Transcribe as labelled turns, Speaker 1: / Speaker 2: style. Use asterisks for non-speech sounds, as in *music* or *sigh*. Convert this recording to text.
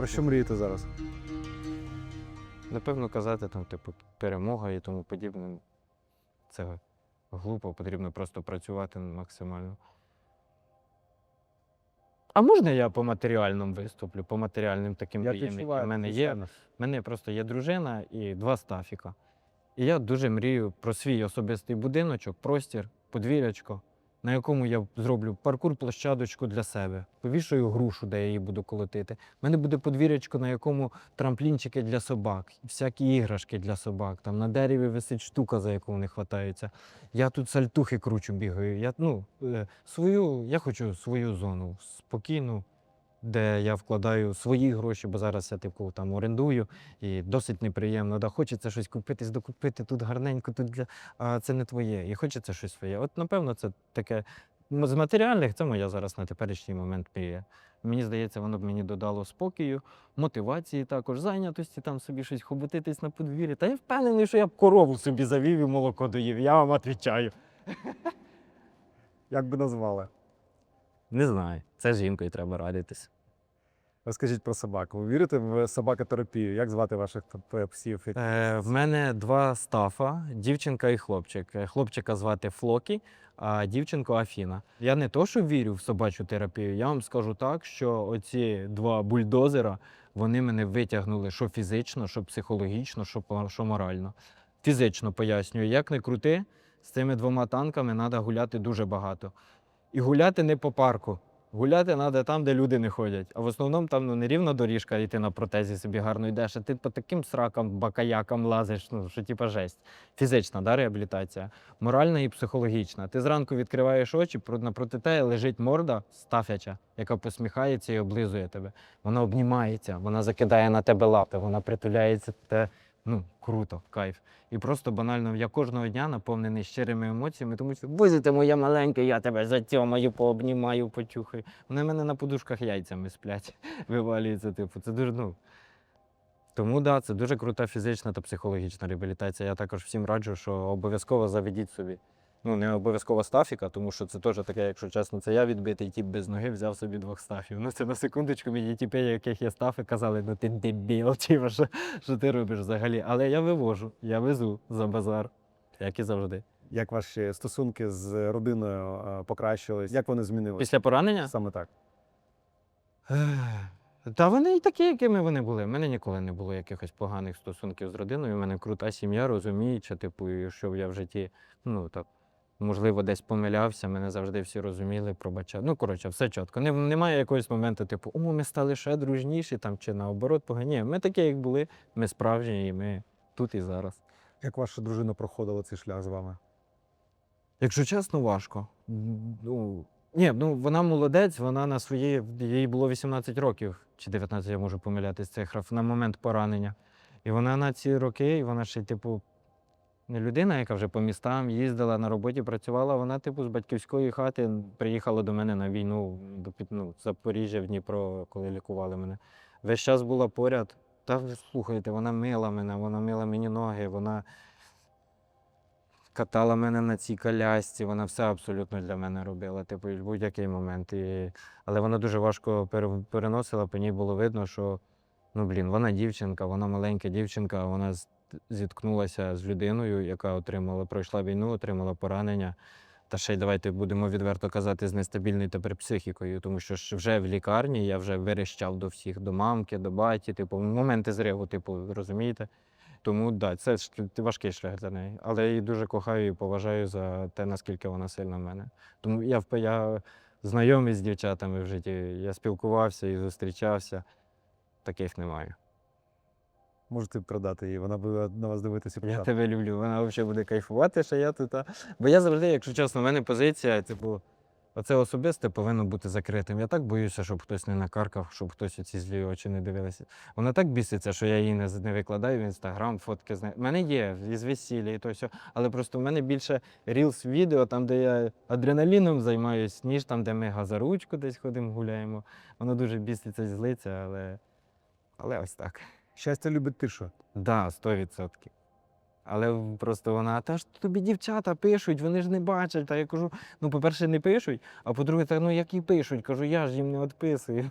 Speaker 1: Про що мрієте зараз?
Speaker 2: Напевно, казати там, типу, перемога і тому подібне. Це глупо, потрібно просто працювати максимально. А можна я по матеріальному виступлю, по матеріальним таким
Speaker 1: Як
Speaker 2: приємним? У
Speaker 1: відчуваєте?
Speaker 2: мене є
Speaker 1: сцену?
Speaker 2: У мене просто є дружина і два стафіка. І я дуже мрію про свій особистий будиночок, простір, подвір'ячко, на якому я зроблю паркур-площадочку для себе, повішаю грушу, де я її буду колотити. У мене буде подвір'ячко, на якому трамплінчики для собак, всякі іграшки для собак. Там на дереві висить штука, за яку вони хватаються. Я тут сальтухи кручу, бігаю. Я, ну, е, свою, я хочу свою зону спокійну, де я вкладаю свої гроші, бо зараз я типу там орендую і досить неприємно. Да, хочеться щось купити, докупити тут гарненько, тут для... а це не твоє. І хочеться щось своє. От, напевно, це таке. З матеріальних це моя зараз на теперішній момент мрія. Мені здається, воно б мені додало спокою, мотивації також, зайнятості, там собі щось хоботитись на подвір'ї. Та я впевнений, що я б корову собі завів і молоко доїв. Я вам відповідаю. *laughs*
Speaker 1: Як би назвали?
Speaker 2: Не знаю. Це жінкою треба радитись.
Speaker 1: Розкажіть про собак. Ви вірите в собакотерапію? Як звати ваших псів?
Speaker 2: Е, в мене два стафа, дівчинка і хлопчик. Е, Хлопчика звати Флокі, а дівчинку Афіна. Я не то, що вірю в собачу терапію, я вам скажу так, що оці два бульдозера вони мене витягнули що фізично, що психологічно, що, що морально. Фізично пояснюю, як не крути, з цими двома танками треба гуляти дуже багато. І гуляти не по парку. Гуляти треба там, де люди не ходять. А в основному там ну, не рівна доріжка, і ти на протезі собі гарно йдеш, а ти по таким сракам, бакаякам лазиш, ну, що типа жесть. Фізична да, реабілітація, моральна і психологічна. Ти зранку відкриваєш очі, про- напроти тебе лежить морда стафяча, яка посміхається і облизує тебе. Вона обнімається, вона закидає на тебе лапи, вона притуляється те. Ну, круто, кайф. І просто банально я кожного дня наповнений щирими емоціями, тому що «Боже ти моя маленька, я тебе затьомаю, пообнімаю, почухаю. Вони в мене на подушках яйцями сплять, *laughs* вивалюються, типу. Це дуже, ну. Тому да, це дуже крута фізична та психологічна реабілітація. Я також всім раджу, що обов'язково заведіть собі. Ну, не обов'язково стафіка, тому що це теж таке, якщо чесно, це я відбитий тіп без ноги, взяв собі двох стафів. Ну це на секундочку мені тіпи, яких є стафи, казали, ну ти дебіл, типу, що, що ти робиш взагалі. Але я вивожу, я везу за базар, як і завжди.
Speaker 1: Як ваші стосунки з родиною покращились? Як вони змінилися?
Speaker 2: Після поранення?
Speaker 1: Саме так.
Speaker 2: Та вони і такі, якими вони були. У мене ніколи не було якихось поганих стосунків з родиною. У мене крута сім'я, розуміюча, типу, що я в житті, ну так, можливо, десь помилявся, мене завжди всі розуміли, пробачали. Ну, коротше, все чітко. Не, немає якогось моменту, типу, о, ми стали ще дружніші там, чи наоборот, погані. Ні, ми такі, як були, ми справжні, і ми тут і зараз.
Speaker 1: Як ваша дружина проходила цей шлях з вами?
Speaker 2: Якщо чесно, важко. Ну, ні, ну вона молодець, вона на свої, їй було 18 років, чи 19, я можу помилятись цифрах, на момент поранення. І вона на ці роки, і вона ще, типу, людина, яка вже по містам їздила на роботі, працювала. Вона, типу, з батьківської хати приїхала до мене на війну до ну, Запоріжжя в Дніпро, коли лікували мене. Весь час була поряд. Та слухайте, вона мила мене, вона мила мені ноги, вона катала мене на цій колясці, вона все абсолютно для мене робила, типу, в будь-який момент. І... Але вона дуже важко переносила, по ній було видно, що ну, блін, вона дівчинка, вона маленька дівчинка, вона зіткнулася з людиною, яка отримала, пройшла війну, отримала поранення. Та ще й давайте будемо відверто казати, з нестабільною тепер психікою, тому що ж вже в лікарні я вже верещав до всіх, до мамки, до баті, типу, моменти зриву, типу, розумієте? Тому да, це важкий шлях для неї. Але я її дуже кохаю і поважаю за те, наскільки вона сильна в мене. Тому я, я знайомий з дівчатами в житті, я спілкувався і зустрічався. Таких немає.
Speaker 1: Можете продати її, вона буде на вас дивитися
Speaker 2: Я тебе люблю. Вона взагалі буде кайфувати, що я тут. а. Бо я завжди, якщо чесно, в мене позиція, типу, оце особисте повинно бути закритим. Я так боюся, щоб хтось не накаркав, щоб хтось у ці злі очі не дивилися. Вона так біситься, що я її не, не викладаю в інстаграм, фотки з нею. У мене є із весілля і то все. Але просто в мене більше рілс відео, там, де я адреналіном займаюсь, ніж там, де ми газаручку десь ходимо, гуляємо. Воно дуже біситься, злиться, але, але ось так.
Speaker 1: Щастя любить тишу.
Speaker 2: Да, 100%. Але просто вона, та ж тобі дівчата пишуть, вони ж не бачать. Та я кажу, ну, по-перше, не пишуть, а по-друге, та ну які пишуть, кажу, я ж їм не відписую.